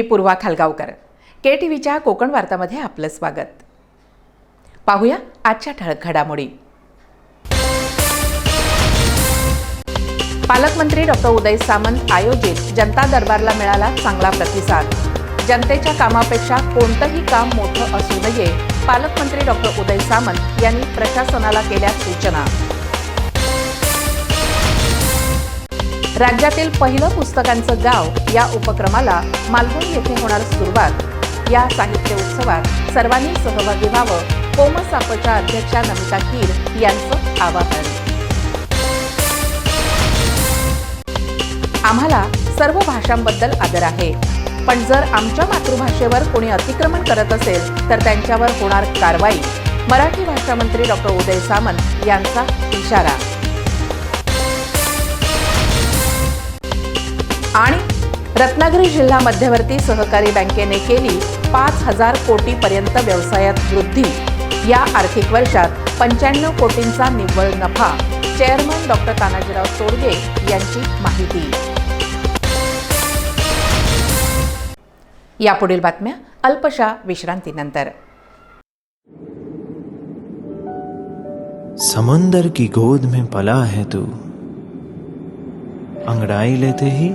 मी पूर्वा खालगावकर. के T व्हीच्या कोकण वार्तामध्ये आपलं स्वागत. पाहूया आजच्या ठळक घडामोडी. पालकमंत्री डॉक्टर उदय सामंत आयोजित जनता दरबारला मिळाला चांगला प्रतिसाद. जनतेच्या कामापेक्षा कोणतंही काम मोठं असू नये पालकमंत्री डॉक्टर उदय सामंत यांनी प्रशासनाला केल्या सूचना. राज्यातील पहिलं पुस्तकांचं गाव या उपक्रमाला मालवण येथे होणार सुरुवात. या साहित्य उत्सवात सर्वांनी सहभागी व्हावं कोमसापच्या अध्यक्षा नमिता कीर यांचं आवाहन. आम्हाला सर्व भाषांबद्दल आदर आहे. पण जर आमच्या मातृभाषेवर कोणी अतिक्रमण करत असेल तर त्यांच्यावर होणार कारवाई. मराठी भाषा मंत्री डॉक्टर उदय सामंत यांचा इशारा. आणि रत्नागिरी जिल्हा मध्यवर्ती सहकारी बँकेने केली पाच हजार कोटीपर्यंत व्यवसायात वृद्धी. या आर्थिक वर्षात पंच्याण्णव कोटींचा निव्वळ नफा. चेअरमन डॉक्टर तानाजीराव चोरगे यांची माहिती. यापुढील बातम्या अल्पशा विश्रांतीनंतर. समंदर की गोद में पला है तू। अंगड़ाई लेते ही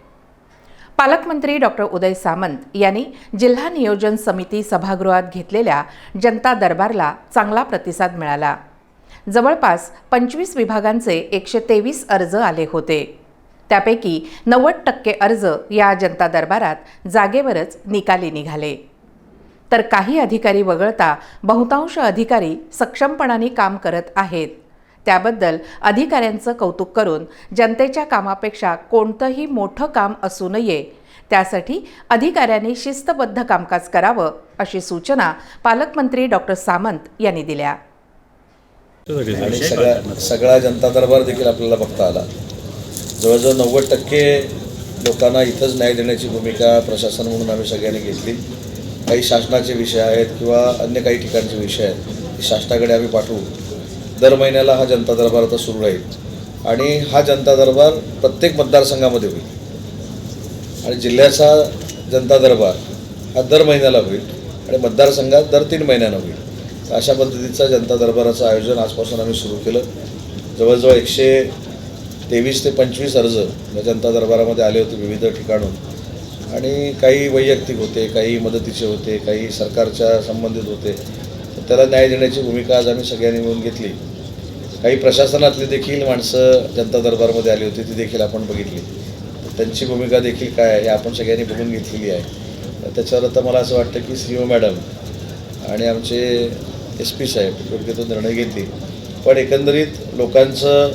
पालकमंत्री डॉक्टर उदय सामंत यांनी जिल्हा नियोजन समिती सभागृहात घेतलेल्या जनता दरबारला चांगला प्रतिसाद मिळाला. जवळपास पंचवीस विभागांचे एकशे तेवीस अर्ज आले होते. त्यापैकी नव्वद टक्के अर्ज या जनता दरबारात जागेवरच निकाली निघाले. तर काही अधिकारी वगळता बहुतांश अधिकारी सक्षमपणाने काम करत आहेत. त्याबद्दल अधिकाऱ्यांचं कौतुक करून जनतेच्या कामापेक्षा कोणतंही मोठं काम असू नये. त्यासाठी अधिकाऱ्यांनी शिस्तबद्ध कामकाज करावं अशी सूचना पालकमंत्री डॉक्टर सामंत यांनी दिल्या. आणि सगळ्या सगळा जनता दरबार देखील आपल्याला बघता आला. जवळजवळ नव्वद टक्के लोकांना इथंच न्याय देण्याची भूमिका प्रशासन म्हणून आम्ही सगळ्यांनी घेतली. काही शासनाचे विषय आहेत किंवा अन्य काही ठिकाणचे विषय आहेत ते शासनाकडे आम्ही पाठवू. दर महिन्याला हा जनता दरबार आता सुरू राहील. आणि हा जनता दरबार प्रत्येक मतदारसंघामध्ये होईल. आणि जिल्ह्याचा जनता दरबार हा दर महिन्याला होईल आणि मतदारसंघात दर तीन महिन्यानं होईल. तर अशा पद्धतीचा जनता दरबाराचं आयोजन आजपासून आम्ही सुरू केलं. जवळजवळ एकशे तेवीस ते पंचवीस अर्ज या जनता दरबारामध्ये आले होते विविध ठिकाणून. आणि काही वैयक्तिक होते काही मदतीचे होते काही सरकारच्या संबंधित होते. त्याला न्याय देण्याची भूमिका आज आम्ही सगळ्यांनी मिळून घेतली. काही प्रशासनातली देखील माणसं जनता दरबारमध्ये आली होती ती देखील आपण बघितली. त्यांची भूमिका देखील काय आहे हे आपण सगळ्यांनी बघून घेतलेली आहे. त्याच्यावर आता मला असं वाटतं की सी ओ मॅडम आणि आमचे एस पी साहेब योग्य तो निर्णय घेतली. पण एकंदरीत लोकांचं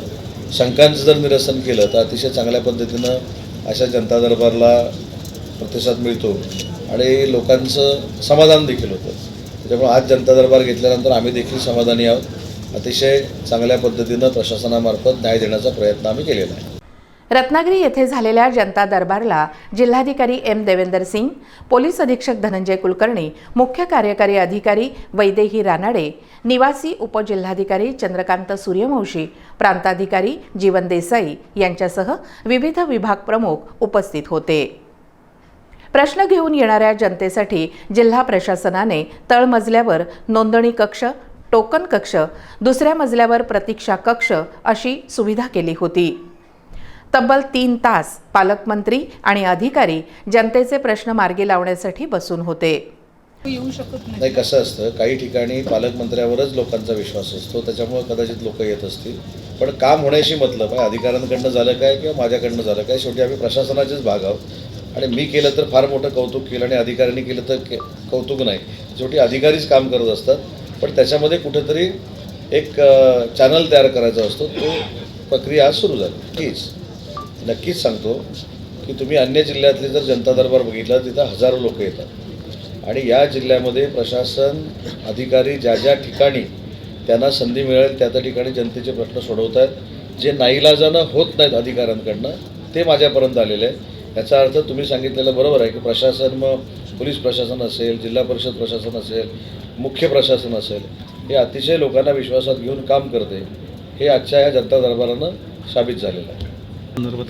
शंकांचं जर निरसन केलं तर अतिशय चांगल्या पद्धतीनं अशा जनता दरबारला प्रतिसाद मिळतो आणि लोकांचं समाधान देखील होतं. त्याच्यामुळे आज जनता दरबार घेतल्यानंतर आम्ही देखील समाधानी आहोत. अतिशय चांगल्या पद्धतीनं प्रशासनामार्फत न्याय देण्याचा प्रयत्न आम्ही केलेला आहे. रत्नागिरी येथे झालेल्या जनता दरबारला जिल्हाधिकारी एम देवेंदर सिंग पोलीस अधीक्षक धनंजय कुलकर्णी मुख्य कार्यकारी अधिकारी वैदेही रानाडे निवासी उपजिल्हाधिकारी चंद्रकांत सूर्यवंशी प्रांताधिकारी जीवन देसाई यांच्यासह विविध विभाग प्रमुख उपस्थित होते. प्रश्न घेऊन येणाऱ्या जनतेसाठी जिल्हा प्रशासनाने तळमजल्यावर नोंदणी कक्ष टोकन कक्ष दुसऱ्या मजल्यावर प्रतीक्षा कक्ष अशी सुविधा केली होती. तब्बल तीन तास पालकमंत्री आणि अधिकारी जनतेचे प्रश्न मार्गी लावण्यासाठी बसून होते. येऊ शकत नाही. कसं असतं काही ठिकाणी पालकमंत्र्यावरच लोकांचा विश्वास असतो त्याच्यामुळे कदाचित लोक येत असतील. पण काम होण्याशी मतलब आहे अधिकाऱ्यांकडनं झालं काय किंवा माझ्याकडनं झालं काय शेवटी आम्ही प्रशासनाचेच भाग आहोत. आणि मी केलं तर फार मोठं कौतुक केलं आणि अधिकाऱ्यांनी केलं तर के- कौतुक नाही. शेवटी अधिकारीच काम करत असतात. पण त्याच्यामध्ये कुठंतरी एक चॅनल तयार करायचा असतो. तो प्रक्रिया आज सुरू झाली. नक्कीच. नक्कीच सांगतो की तुम्ही अन्य जिल्ह्यातले जर जनता दरबार बघितला तिथं हजारो लोक येतात. आणि या जिल्ह्यामध्ये प्रशासन अधिकारी ज्या ज्या ठिकाणी त्यांना संधी मिळेल त्या त्या ठिकाणी जनतेचे प्रश्न सोडवत आहेत जे नाईलाजानं होत नाहीत अधिकाऱ्यांकडनं ते माझ्यापर्यंत आलेले आहे याचा अर्थ तुम्ही सांगितलेलं बरोबर आहे की प्रशासन मग पोलीस प्रशासन असेल जिल्हा परिषद प्रशासन असेल मुख्य प्रशासन असेल हे अतिशय लोकांना विश्वासात घेऊन काम करते हे आजच्या या जनता दरबारानं साबित झालेलं आहे.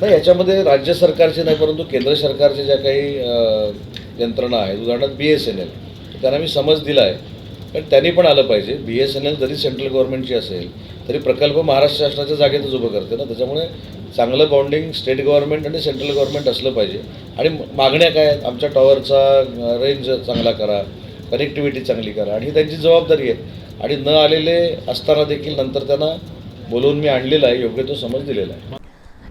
नाही याच्यामध्ये राज्य सरकारचे नाही परंतु केंद्र सरकारचे ज्या काही यंत्रणा आहेत उदाहरणार्थ बी एस एन एल त्यांना मी समज दिला आहे पण त्यांनी पण आलं पाहिजे. बी एस एन एल जरी सेंट्रल गव्हर्नमेंटची असेल तरी प्रकल्प महाराष्ट्र शासनाच्या जागेतच उभं करते ना. त्याच्यामुळे चांगलं बाउंडिंग स्टेट गव्हर्नमेंट आणि सेंट्रल गव्हर्नमेंट असलं पाहिजे. आणि मागण्या काय आहेत? आमच्या टॉवरचा रेंज चांगला करा. कनेक्टिव्हिटी चांगली करा. आणि ही त्यांची जबाबदारी आहे. आणि न आलेले असताना देखील नंतर त्यांना बोलवून मी आणलेलं आहे. योग्य तो समज दिलेला आहे.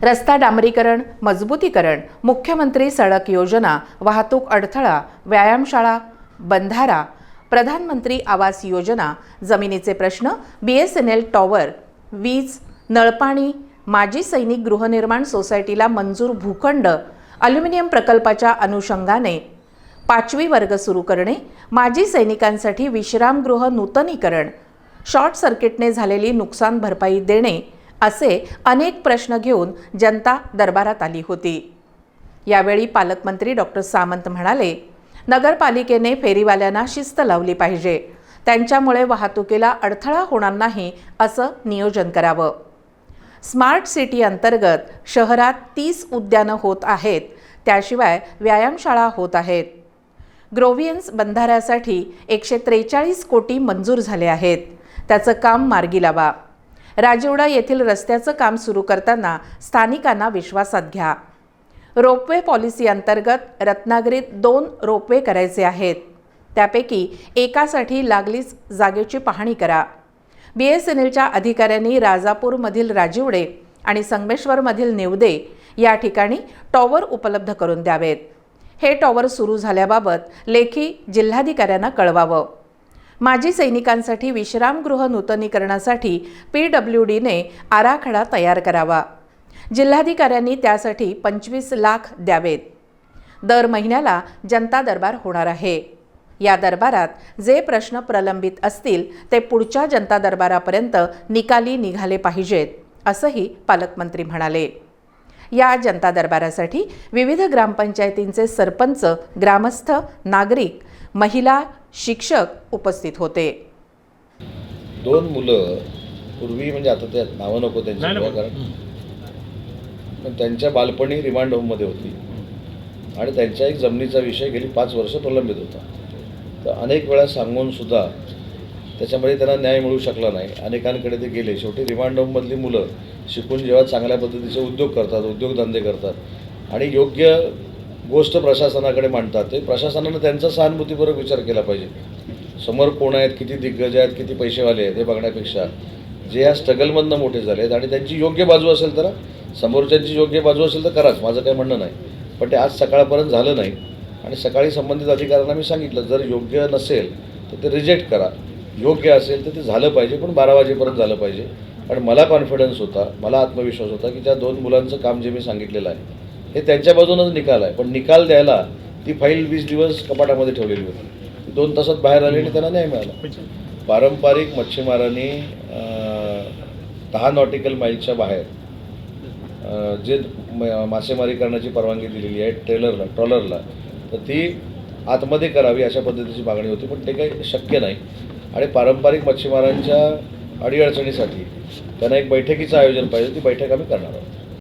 रस्ता डांबरीकरण मजबूतीकरण मुख्यमंत्री सडक योजना वाहतूक अडथळा व्यायामशाळा बंधारा प्रधानमंत्री आवास योजना जमिनीचे प्रश्न B S N L tower वीज नळपाणी माजी सैनिक गृहनिर्माण सोसायटीला मंजूर भूखंड अल्युमिनियम प्रकल्पाच्या अनुषंगाने पाचवी वर्ग सुरू करणे माजी सैनिकांसाठी विश्रामगृह नूतनीकरण शॉर्ट सर्किटने झालेली नुकसान भरपाई देणे असे अनेक प्रश्न घेऊन जनता दरबारात आली होती. यावेळी पालकमंत्री डॉक्टर सामंत म्हणाले नगरपालिकेने फेरीवाल्यांना शिस्त लावली पाहिजे. त्यांच्यामुळे वाहतुकीला अडथळा होणार नाही असं नियोजन करावं. स्मार्ट सिटी अंतर्गत शहरात तीस उद्यानं होत आहेत. त्याशिवाय व्यायामशाळा होत आहेत. ग्रोव्हियन्स बंधाऱ्यासाठी एकशे त्रेचाळीस कोटी मंजूर झाले आहेत. त्याचं काम मार्गी लावा. राजिवडा येथील रस्त्याचं काम सुरू करताना स्थानिकांना विश्वासात घ्या. रोपवे पॉलिसी अंतर्गत रत्नागिरीत दोन रोपवे करायचे आहेत. त्यापैकी एकासाठी लागलीच जागेची पाहणी करा. बी एस एन एलच्या अधिकाऱ्यांनी राजापूरमधील राजिवडे आणि संगमेश्वरमधील नेवदे या ठिकाणी टॉवर उपलब्ध करून द्यावेत. हे टॉवर सुरू झाल्याबाबत लेखी जिल्हाधिकाऱ्यांना कळवावं. माजी सैनिकांसाठी विश्रामगृह नूतनीकरणासाठी पी डब्ल्यू डीने आराखडा तयार करावा. जिल्हाधिकाऱ्यांनी त्यासाठी पंचवीस लाख द्यावेत. दर महिन्याला जनता दरबार होणार आहे. या दरबारात जे प्रश्न प्रलंबित असतील ते पुढच्या जनता दरबारापर्यंत निकाली निघाले पाहिजेत असंही पालकमंत्री म्हणाले. या जनता दरबारासाठी विविध ग्रामपंचायतींचे सरपंच ग्रामस्थ नागरिक महिला शिक्षक उपस्थित होते. दोन मुलं पूर्वी म्हणजे आता ते नावं नको त्यांची कारण त्यांच्या बालपणी रिमांड होममध्ये होती. आणि त्यांच्या एक जमिनीचा विषय गेली पाच वर्ष प्रलंबित होता. तर अनेक वेळा सांगून सुद्धा त्याच्यामध्ये त्यांना न्याय मिळू शकला नाही. अनेकांकडे ते गेले. शेवटी रिमांड होममधली मुलं शिकून जेव्हा चांगल्या पद्धतीचे उद्योग करतात उद्योगधंदे करतात आणि योग्य गोष्ट प्रशासनाकडे मांडतात ते प्रशासनानं त्यांचा सहानुभूतीपूर्वक विचार केला पाहिजे. समोर कोण आहेत किती दिग्गज आहेत किती पैसेवाले आहेत हे बघण्यापेक्षा जे या स्ट्रगलमधनं मोठे झाले आहेत आणि त्यांची योग्य बाजू असेल तर समोरच्यांची योग्य बाजू असेल तर कराच. माझं काही म्हणणं नाही. पण ते आज सकाळपर्यंत झालं नाही आणि सकाळी संबंधित अधिकाऱ्यांना मी सांगितलं जर योग्य नसेल तर ते रिजेक्ट करा. योग्य असेल तर ते झालं पाहिजे पण बारा वाजेपर्यंत झालं पाहिजे. कारण मला कॉन्फिडन्स होता मला आत्मविश्वास होता की त्या दोन मुलांचं काम जे मी सांगितलेलं आहे हे त्यांच्या बाजूनच निकाल आहे. पण निकाल द्यायला ती फाईल वीस दिवस कपाटामध्ये ठेवलेली होती. दोन तासात बाहेर आली आणि त्यांना न्याय मिळाला. पारंपरिक मच्छीमारांनी दहा नॉटिकल माईलच्या बाहेर जे म- मासेमारी करण्याची परवानगी दिलेली आहे ट्रेलरला ट्रॉलरला तर ती आतमध्ये करावी अशा पद्धतीची मागणी होती पण ते काही शक्य नाही. आणि पारंपरिक मच्छीमारांच्या अडीअडचणीसाठी त्यांना एक बैठकीचं आयोजन पाहिजे. ती बैठक आम्ही करणार आहोत.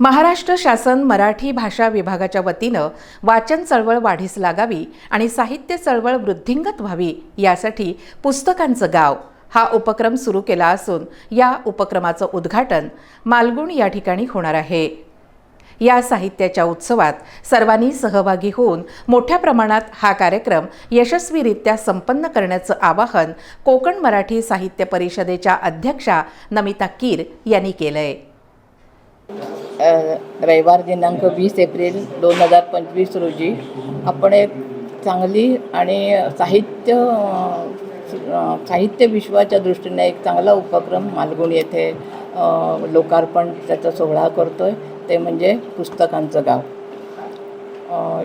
महाराष्ट्र शासन मराठी भाषा विभागाच्या वतीनं वाचन चळवळ वाढीस लागावी आणि साहित्य चळवळ वृद्धिंगत व्हावी यासाठी पुस्तकांचं गाव हा उपक्रम सुरू केला असून या उपक्रमाचं उद्घाटन मालगुण या ठिकाणी होणार आहे. या साहित्याच्या उत्सवात सर्वांनी सहभागी होऊन मोठ्या प्रमाणात हा कार्यक्रम यशस्वीरित्या संपन्न करण्याचं आवाहन कोकण मराठी साहित्य परिषदेच्या अध्यक्षा नमिता कीर यांनी केलंय. आहे रविवार दिनांक वीस एप्रिल दोन हजार पंचवीस रोजी आपण एक चांगली आणि साहित्य साहित्य विश्वाच्या दृष्टीने एक चांगला उपक्रम मालगुण येथे लोकार्पण त्याचा सोहळा करतो आहे ते म्हणजे पुस्तकांचं गाव.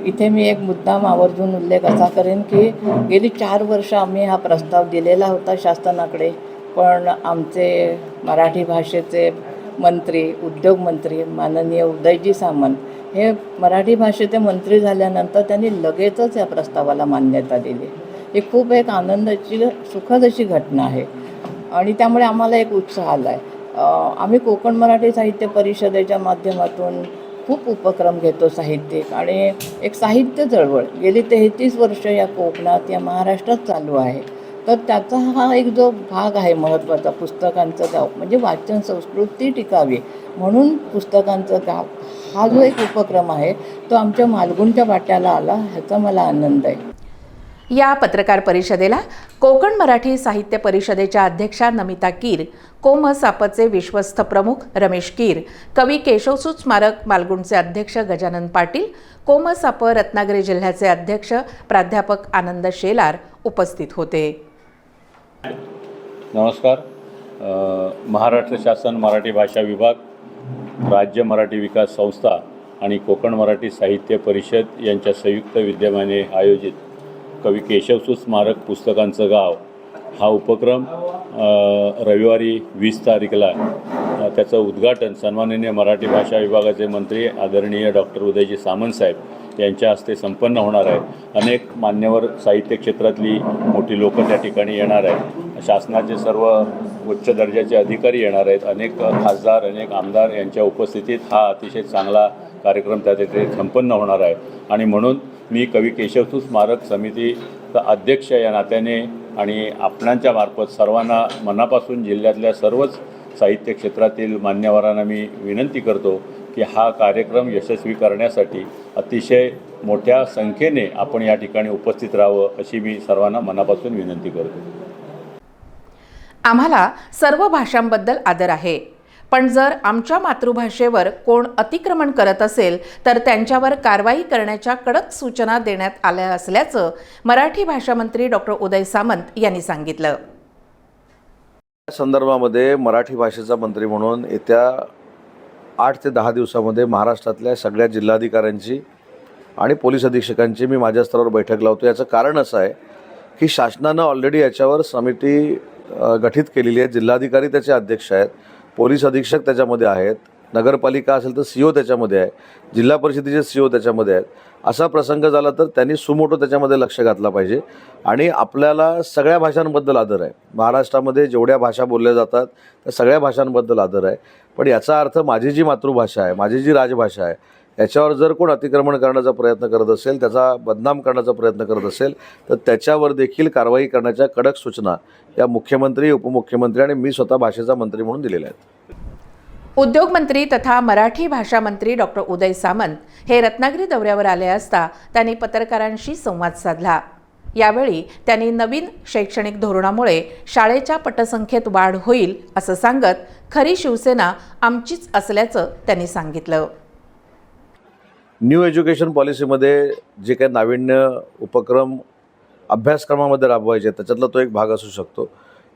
इथे मी एक मुद्दाम आवर्जून उल्लेख असा करेन की गेली चार वर्ष आम्ही हा प्रस्ताव दिलेला होता शासनाकडे पण आमचे मराठी भाषेचे मंत्री उद्योगमंत्री माननीय उदयजी सामंत हे मराठी भाषेचे मंत्री झाल्यानंतर त्यांनी लगेचच या प्रस्तावाला मान्यता दिली. ही खूप एक आनंदाची सुखद अशी घटना आहे. आणि त्यामुळे आम्हाला एक उत्साह आला आहे आम्ही कोकण मराठी साहित्य परिषदेच्या माध्यमातून खूप उपक्रम घेतो साहित्यिक आणि एक साहित्य चळवळ. गेली तेहतीस वर्ष या कोकणात या महाराष्ट्रात चालू आहे. तर त्याचा हा एक जो भाग आहे महत्त्वाचा पुस्तकांचं गाव म्हणजे वाचन संस्कृती टिकावी म्हणून पुस्तकांचं गाव हा जो एक उपक्रम आहे तो आमच्या मालगुणच्या वाट्याला आला ह्याचा मला आनंद आहे. या पत्रकार परिषदेला कोकण मराठी साहित्य परिषदेच्या अध्यक्षा नमिता कीर कोम सापचे विश्वस्त प्रमुख रमेश कीर कवी केशवसूत स्मारक मालगुणचे अध्यक्ष गजानन पाटील कोम साप रत्नागिरी जिल्ह्याचे अध्यक्ष प्राध्यापक आनंद शेलार उपस्थित होते. नमस्कार. महाराष्ट्र शासन मराठी भाषा विभाग राज्य मराठी विकास संस्था आणि कोकण मराठी साहित्य परिषद यांच्या संयुक्त विद्यमाने आयोजित कवी केशवसुत स्मारक पुस्तकांचं गाव. हा उपक्रम रविवारी वीस तारीखला त्याचं उद्घाटन सन्माननीय मराठी भाषा विभागाचे मंत्री आदरणीय डॉक्टर उदयजी सामंत साहेब यांच्या हस्ते संपन्न होणार आहे. अनेक मान्यवर साहित्य क्षेत्रातली मोठी लोक त्या ठिकाणी येणार आहेत. शासनाचे सर्व उच्च दर्जाचे अधिकारी येणार आहेत. अनेक खासदार अनेक आमदार यांच्या उपस्थितीत हा अतिशय चांगला कार्यक्रम त्या तिथे संपन्न होणार आहे. आणि म्हणून मी कवी केशवसू स्मारक समितीचा अध्यक्ष या नात्याने आणि आपणांच्या मार्फत सर्वांना मनापासून जिल्ह्यातल्या सर्वच साहित्य क्षेत्रातील मान्यवरांना मी विनंती करतो की हा कार्यक्रम यशस्वी करण्यासाठी अतिशय मोठ्या संख्येने आपण या ठिकाणी उपस्थित राहावं अशी मी सर्वांना मनापासून विनंती करतो. आम्हाला सर्व भाषांबद्दल आदर आहे. पण जर आमच्या मातृभाषेवर कोण अतिक्रमण करत असेल तर त्यांच्यावर कारवाई करण्याच्या कडक सूचना देण्यात आल्या असल्याचं मराठी भाषा मंत्री डॉक्टर उदय सामंत यांनी सांगितलं. या संदर्भामध्ये मराठी भाषेचा मंत्री म्हणून येत्या आठ ते दहा दिवसामध्ये महाराष्ट्रातल्या सगळ्या जिल्हाधिकाऱ्यांची आणि पोलीस अधीक्षकांची मी माझ्या स्तरावर बैठक लावतो. याचं कारण असं आहे की शासनानं ऑलरेडी याच्यावर समिती गठीत केलेली आहे. जिल्हाधिकारी त्याचे अध्यक्ष आहेत. पोलीस अधीक्षक त्याच्यामध्ये आहेत. नगरपालिका असेल तर सी ओ त्याच्यामध्ये आहे. जिल्हा परिषदेचे सी ओ त्याच्यामध्ये आहेत. असा प्रसंग झाला तर त्यांनी सुमोटो त्याच्यामध्ये लक्ष घातला पाहिजे. आणि आपल्याला सगळ्या भाषांबद्दल आदर आहे. महाराष्ट्रामध्ये जेवढ्या भाषा बोलल्या जातात त्या सगळ्या भाषांबद्दल आदर आहे. पण याचा अर्थ माझी जी मातृभाषा आहे माझी जी राजभाषा आहे याच्यावर जर कोण अतिक्रमण करण्याचा प्रयत्न करत असेल त्याचा बदनाम करण्याचा प्रयत्न करत असेल तर त्याच्यावर देखील कारवाई करण्याच्या कडक सूचना या मुख्यमंत्री उपमुख्यमंत्री आणि मी स्वतः भाषेचा मंत्री म्हणून दिलेल्या आहेत. उद्योगमंत्री तथा मराठी भाषा मंत्री डॉक्टर उदय सामंत हे रत्नागिरी दौऱ्यावर आले असता त्यांनी पत्रकारांशी संवाद साधला. यावेळी त्यांनी नवीन शैक्षणिक धोरणामुळे शाळेच्या पटसंख्येत वाढ होईल असं सांगत खरी शिवसेना आमचीच असल्याचं त्यांनी सांगितलं. न्यू एज्युकेशन पॉलिसीमध्ये जे काही नाविन्य उपक्रम अभ्यासक्रमामध्ये राबवायचे त्याच्यातला तो एक भाग असू शकतो.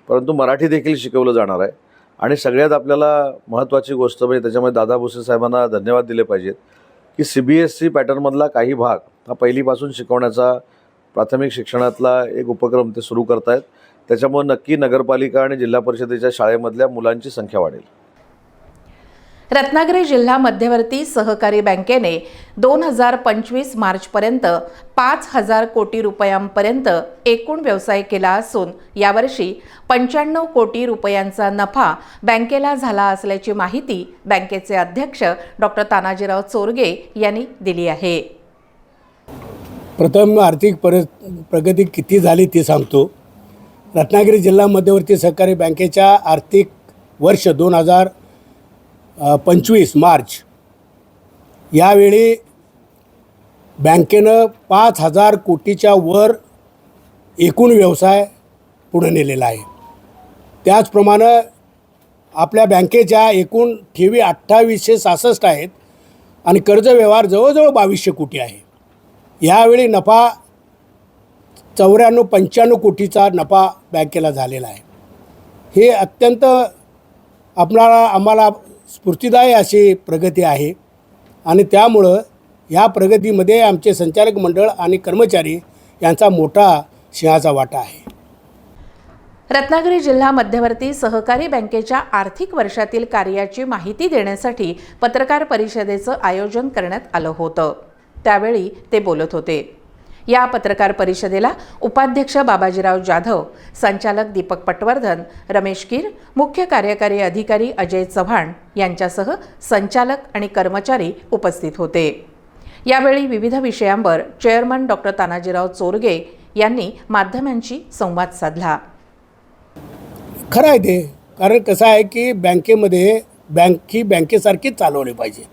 परंतु मराठी देखील शिकवलं जाणार आहे. आणि सगळ्यात आपल्याला महत्त्वाची गोष्ट म्हणजे त्याच्यामध्ये दादा भुसे साहेबांना धन्यवाद दिले पाहिजेत की सी बी एस सी पॅटर्नमधला काही भाग हा पहिलीपासून शिकवण्याचा प्राथमिक शिक्षणातला एक उपक्रम ते सुरू करतायत. त्याच्यामुळे नक्की नगरपालिका आणि जिल्हा परिषदेच्या शाळेमधल्या मुलांची संख्या वाढेल. रत्नागिरी जिल्हा मध्यवर्ती सहकारी बँकेने दोन हजार पंचवीस मार्चपर्यंत पाच हजार कोटी रुपयांपर्यंत एकूण व्यवसाय केला असून यावर्षी पंच्याण्णव कोटी रुपयांचा नफा बँकेला झाला असल्याची माहिती बँकेचे अध्यक्ष डॉक्टर तानाजीराव चोरगे यांनी दिली आहे. प्रथम आर्थिक पर प्रगती किती झाली ती सांगतो. रत्नागिरी जिल्हा मध्यवर्ती सहकारी बँकेच्या आर्थिक वर्ष दोन हजार पंचवीस मार्च. यावेळी बँकेनं पाच हजार कोटीच्या वर एकूण व्यवसाय पुढे नेलेला आहे. त्याचप्रमाणे आपल्या बँकेच्या एकूण ठेवी अठ्ठावीसशे सहासष्ट आहेत आणि कर्ज व्यवहार जवळजवळ बावीसशे कोटी आहे. यावेळी नफा चौऱ्याण्णव पंच्याण्णव कोटीचा नफा बँकेला झालेला आहे. हे अत्यंत आपणाला आम्हाला स्फूर्तिदायी अशी प्रगती आहे. आणि त्यामुळं ह्या प्रगतीमध्ये आमचे संचालक मंडळ आणि कर्मचारी यांचा मोठा सिंहाचा वाटा आहे. रत्नागिरी जिल्हा मध्यवर्ती सहकारी बँकेच्या आर्थिक वर्षातील कार्याची माहिती देण्यासाठी पत्रकार परिषदेचं आयोजन करण्यात आलं होतं. त्यावेळी ते बोलत होते. या पत्रकार परिषदेला उपाध्यक्ष बाबाजीराव जाधव संचालक दीपक पटवर्धन रमेश कीर मुख्य कार्यकारी अधिकारी अजय चव्हाण यांच्यासह संचालक आणि कर्मचारी उपस्थित होते. यावेळी विविध विषयांवर चेअरमन डॉक्टर तानाजीराव चोरगे यांनी माध्यमांशी संवाद साधला. खरं आहे ते. कारण कसं आहे की बँकेमध्ये बँक ही बँकेसारखीच चालवली पाहिजे.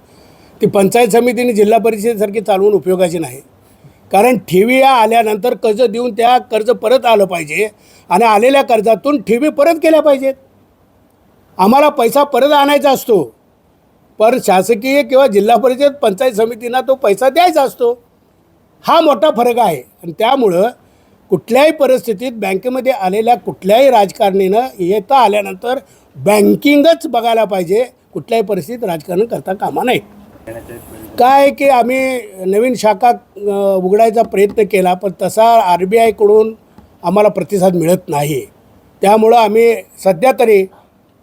ती पंचायत समितीने जिल्हा परिषदेसारखी चालवून उपयोगाची नाही. कारण ठेवी या आल्यानंतर कर्ज देऊन त्या कर्ज परत आलं पाहिजे आणि आलेल्या कर्जातून ठेवी परत केल्या पाहिजेत. आम्हाला पैसा परत आणायचा असतो. पर शासकीय किंवा जिल्हा परिषद पंचायत समितींना तो पैसा द्यायचा असतो. हा मोठा फरक आहे. आणि त्यामुळं कुठल्याही परिस्थितीत बँकेमध्ये आलेल्या कुठल्याही राजकारणीनं येता आल्यानंतर बँकिंगच बघायला पाहिजे. कुठल्याही परिस्थितीत राजकारण करता कामा नाही काय की आम्ही नवीन शाखा उघडायचा प्रयत्न केला पण तसा आर बी आयकडून आम्हाला प्रतिसाद मिळत नाही. त्यामुळं आम्ही सध्या तरी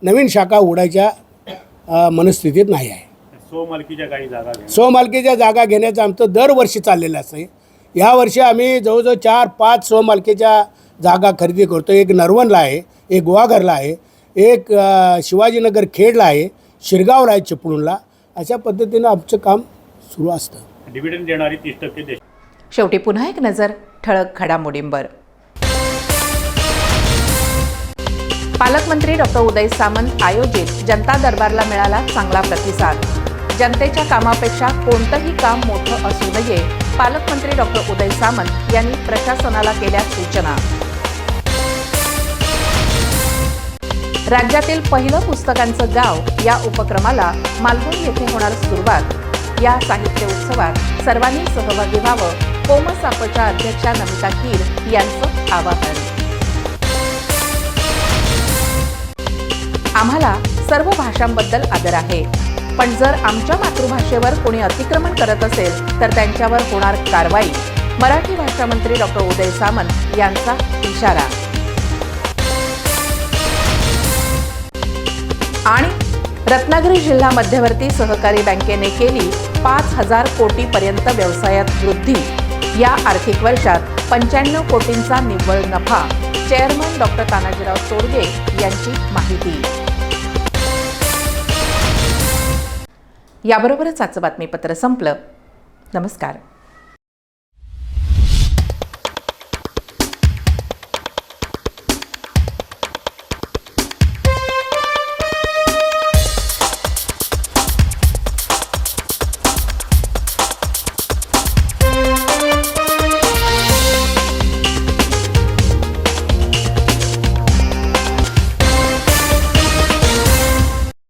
नवीन शाखा उघडायच्या मनस्थितीत नाही आहे. स्वमालकीच्या काही जागा घ्या स्वमालकीच्या जागा घेण्याचं आमचं दरवर्षी चाललेलं असते यावर्षी आम्ही जवळजवळ चार पाच स्वमालकीच्या जागा खरेदी करतो एक नरवणला आहे एक गुहागरला आहे एक शिवाजीनगर खेडला आहे शिरगावला आहे चिपळूणला. अशा पद्धतीनं आमचं काम सुरू असतं. डिव्हिडंड देणारी तीस टक्के देश शेवटी पुन्हा एक नजर ठळक घडामोडींवर. पालकमंत्री डॉक्टर उदय सामंत आयोजित जनता दरबारला मिळाला चांगला प्रतिसाद. जनतेच्या कामापेक्षा कोणतंही काम मोठं असू नये पालकमंत्री डॉक्टर उदय सामंत यांनी प्रशासनाला केल्या सूचना. राज्यातील पहिलं पुस्तकांचं गाव या उपक्रमाला मालवण येथे होणार सुरुवात. या साहित्य उत्सवात सर्वांनी सहभागी व्हावं कोमसापच्या अध्यक्षा नमिता कीर यांचं आवाहन. आम्हाला सर्व भाषांबद्दल आदर आहे. पण जर आमच्या मातृभाषेवर कोणी अतिक्रमण करत असेल तर त्यांच्यावर होणार कारवाई. मराठी भाषा मंत्री डॉक्टर उदय सामंत यांचा इशारा. आणि रत्नागिरी जिल्हा मध्यवर्ती सहकारी बँकेने केली पाच हजार कोटीपर्यंत व्यवसायात वृद्धी. या आर्थिक वर्षात पंच्याण्णव कोटींचा निव्वळ नफा. चेअरमन डॉक्टर तानाजीराव चोरगे यांची माहिती. याबरोबरच आजचं बातमीपत्र संपलं. नमस्कार.